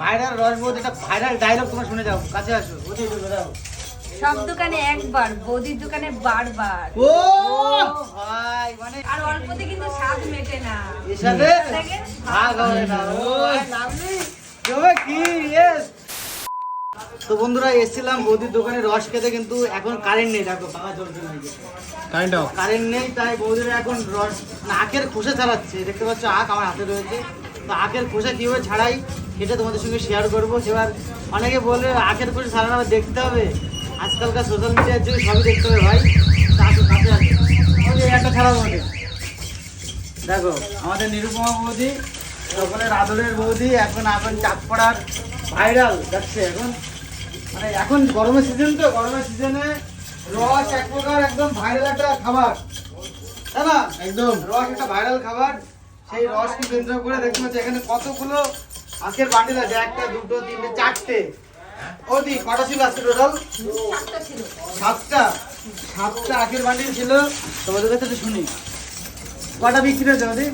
Viral রসবোধ এটা viral dialogue তোমরা শুনে যাও কাছে আসো। দাও। সব দোকানে একবার বৌদির দোকানে বারবার। ও! ভাই মানে আর অল্পতে কিন্তু স্বাদ মেটে না। এর সাথে ভাগ হবে না। Oh lovely. জমে কি? ইয়েস তো বন্ধুরা এসেছিলাম বৌদির দোকানে রস খেতে কিন্তু এখন কারেন্ট নেই। দেখো পাকা চলছে না অফ কারেন্ট নেই তাই বৌদিরা এখন রস না, আখের খোসা ছাড়াচ্ছে। দেখতে পাচ্ছ আখ আমার হাতে রয়েছে। তো আখের খোসা কীভাবে ছাড়াই? সেটা তোমাদের সঙ্গে শেয়ার করব। এবার অনেকে বলে আখের ছাড়ানো আবার দেখতে হবে। আজকালকার সোশ্যাল মিডিয়ার যুগে সবই দেখতে হবে ভাই। তা আসো, কাছে আসো। ওই একটা ছাড়াবো ওদের। দেখো আমাদের নিরুপমা বৌদি সকলের আদরের বৌদি এখন এখন চাঁদপাড়ার ভাইরাল যাচ্ছে এখন। মানে এখন গরমের সিজন তো গরমের সিজনে রস এক প্রকার একদম ভাইরাল একটা খাবার। তাই না? একদম। রস একটা ভাইরাল খাবার। সেই রস কি কেন্দ্র করে দেখতে পাচ্ছি এখানে কতগুলো আখের বান্ডিল আছে একটা দুটো তিনটে চারটে। ওদি কটা ছিল আজকে টোটাল সাতটা। সাতটা আখের বান্ডিল ছিল। তোমাদের কাছে তো শুনি। কটা বিক্রি হয়েছে ওদি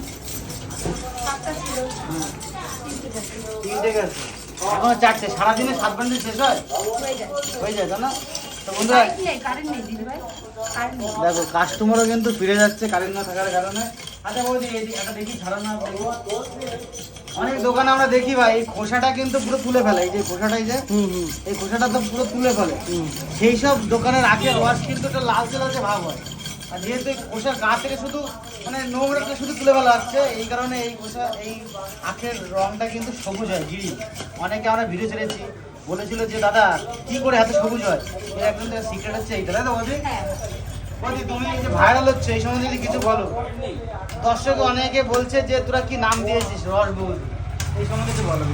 তিনটে গেছে। এখন চারটে। সারাদিনে সাত বান্ডিল শেষ হয়? হয়ে যায় না? তো বন্ধুরা দেখো কাস্টমারও কিন্তু ফিরে যাচ্ছে কারেন্ট না থাকার কারণে। আচ্ছা বৌদি একটা দেখি ছাড়ানো দেখি। অনেক দোকানে আমরা দেখি ভাই এই খোসাটা কিন্তু পুরো তুলে ফেলে এই যে খোসাটাই যে হুম হুম। এই খোসাটা তো পুরো তুলে ফেলে। সেই সব দোকানের আখের রস কিন্তু একটা লালচে লালচে ভাব হয়। আর যেহেতু এই খোসার গা থেকে শুধু মানে নোংরাটা শুধু তুলে ফেলা হচ্ছে এই কারণে এই খোসা এই আখের রংটা কিন্তু সবুজ হয় গিরি। অনেকে আমরা ভিডিও ছেড়েছি বলেছিল যে দাদা কি করে এত সবুজ হয়? এর একদম সিক্রেট হচ্ছে এইটা তাই তো বলছি তুমি এই যে ভাইরাল হচ্ছে এই সম্বন্ধে যদি কিছু বলো। দর্শক অনেকে বলছে যে তোরা কি নাম দিয়েছিস? রস বৌদি এই সম্বন্ধে কিছু বলো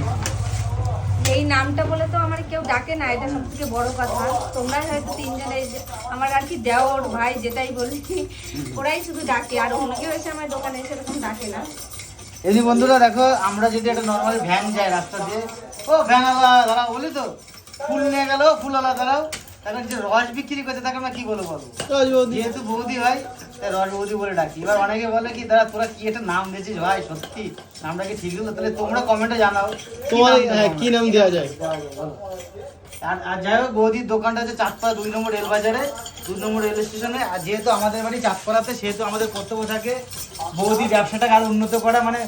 এই নামটা বলে তো আমার কেউ ডাকে না এটা সব থেকে বড় কথা। তোমরা হয়তো তিনজনে আমার আর কি দেওর ভাই যেটাই বলি ওরাই শুধু ডাকে। আর অন্য কেউ এসে আমার দোকানে এসে এরকম ডাকে না। এমনি বন্ধুরা দেখো আমরা যদি একটা নর্মালি ভ্যান যাই রাস্তা দিয়ে ও ভ্যান ভ্যানওয়ালা দাঁড়াও বলি তো ফুল নিয়ে গেল ফুল ফুলওয়ালা দাঁড়াও। তারপর যে রস বিক্রি করছে তাকে আমরা কি বলব বলো? যেহেতু বৌদি হয় তাই রস বৌদি বলে ডাকি। এবার অনেকে বলে কি দাদা তোরা কি একটা নাম দিয়েছিস? ভাই সত্যি? নামটা কি ঠিক হলো? তাহলে তোমরা কমেন্টে জানাও। তোমার হ্যাঁ? কি নাম দেওয়া যায়। আর যাই হোক বৌদির দোকানটা হচ্ছে চাঁদপাড়া দুই নম্বর রেল বাজারে দুই নম্বর রেল স্টেশনে। আর যেহেতু আমাদের বাড়ি চাঁদপাড়াতে সেহেতু আমাদের কর্তব্য থাকে বৌদি ব্যবসাটাকে আরও উন্নত করা। মানে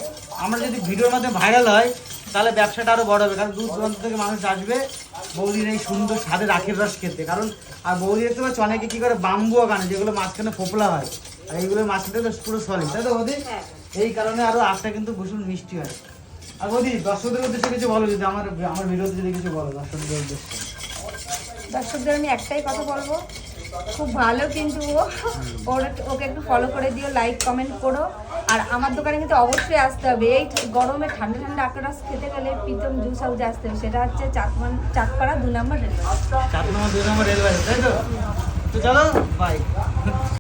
আমরা যদি ভিডিওর মাধ্যমে ভাইরাল হয় তাহলে ব্যবসাটা আরও বড় হবে। কারণ দূর দূরান্ত থেকে মানুষ আসবে বৌদির এই সুন্দর স্বাদের আখের রস খেতে। কারণ আর বৌদি দেখতে পাচ্ছি অনেকে কি করে বাম্বুও কানে যেগুলো মাঝখানে ফোপলা হয়। আর এইগুলো মাঝখানে তো পুরো সলিড। তাই তো বৌদি? হ্যাঁ। এই কারণে আরও আখটা কিন্তু ভীষণ মিষ্টি হয়। আর বৌদি দর্শকদের উদ্দেশ্যে কিছু বলো যদি আমার আমার ভিডিওতে যদি কিছু বলো দর্শকদের উদ্দেশ্যে। দর্শকদের আমি একটাই কথা বলব খুব ভালো কিন্তু ও। ওর ওকে একটু ফলো করে দিও লাইক কমেন্ট করো। আর আমার দোকানে কিন্তু অবশ্যই আসতে হবে। এই গরমে ঠান্ডা ঠান্ডা আখরস খেতে গেলে প্রীতম জুস হাউসে আসতে হবে। সেটা হচ্ছে চাঁদমান চাঁদপাড়া দু নম্বর রেল চার নম্বর দুই নম্বর রেল বাজার তাই তো? তো চলো বাই